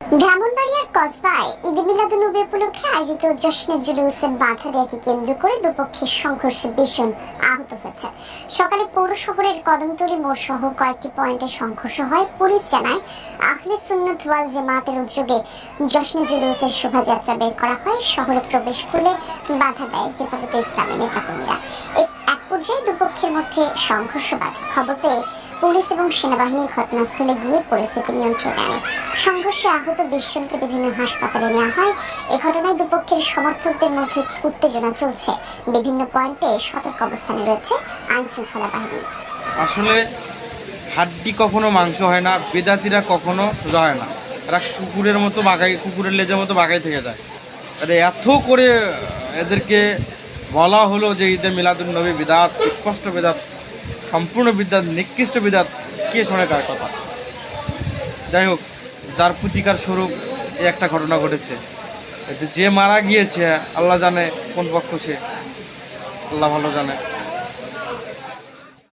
ব্রাহ্মণবাড়িয়ার কসবায় ঈদ মিলাদুন্নবী উপলক্ষে আয়োজিত জশ্নে জুলুসে বাধা কেন্দ্র করে দুপক্ষের সংঘর্ষে ভীষণ আহত হয়েছে। সকালে পৌর শহরের মোড় সহ কয়েকটি পয়েন্টে সংঘর্ষ হয়। পুলিশ জানায় সুন্নত ওয়াল জামাতের উদ্যোগে জুলুসের শোভাযাত্রা বের করা হয়। শহরে প্রবেশ করলে বাধা দেয় নেতাকর্মীরা। এক পর্যায়ে দুপক্ষের মধ্যে সংঘর্ষ খবর পেয়ে পুলিশ এবং সেনাবাহিনী ঘটনাস্থলে গিয়ে পরিস্থিতি নিয়ন্ত্রণে আনে। সংঘর্ষে আহত বিশ জনকে বিভিন্ন হাসপাতালে নেওয়া হয়। এ ঘটনায় দুপক্ষের সমর্থকদের মধ্যে উত্তেজনা চলছে। বিভিন্ন পয়েন্টে সতর্ক অবস্থানে রয়েছে আইন শৃঙ্খলা বাহিনী। আসলে হাড্ডি কখনো মাংস হয় না, বেদাতিরা কখনো সোজা হয় না। এরা কুকুরের মতো বাগাই কুকুরের লেজের মতো বাগাই থেকে যায়। আরে এত করে এদেরকে বলা হলো যে ঈদের মিলাদুল নবী বিদাত, স্পষ্ট বিদাত, সম্পূর্ণ বিদাত, নিকৃষ্ট বিদাত, কে শোনে তার কথা? যাই হোক যার প্রতিকার স্বরূপ একটা ঘটনা ঘটেছে। যে মারা গিয়েছে, আল্লাহ জানে কোন পক্ষ সে। আল্লাহ ভালো জানে।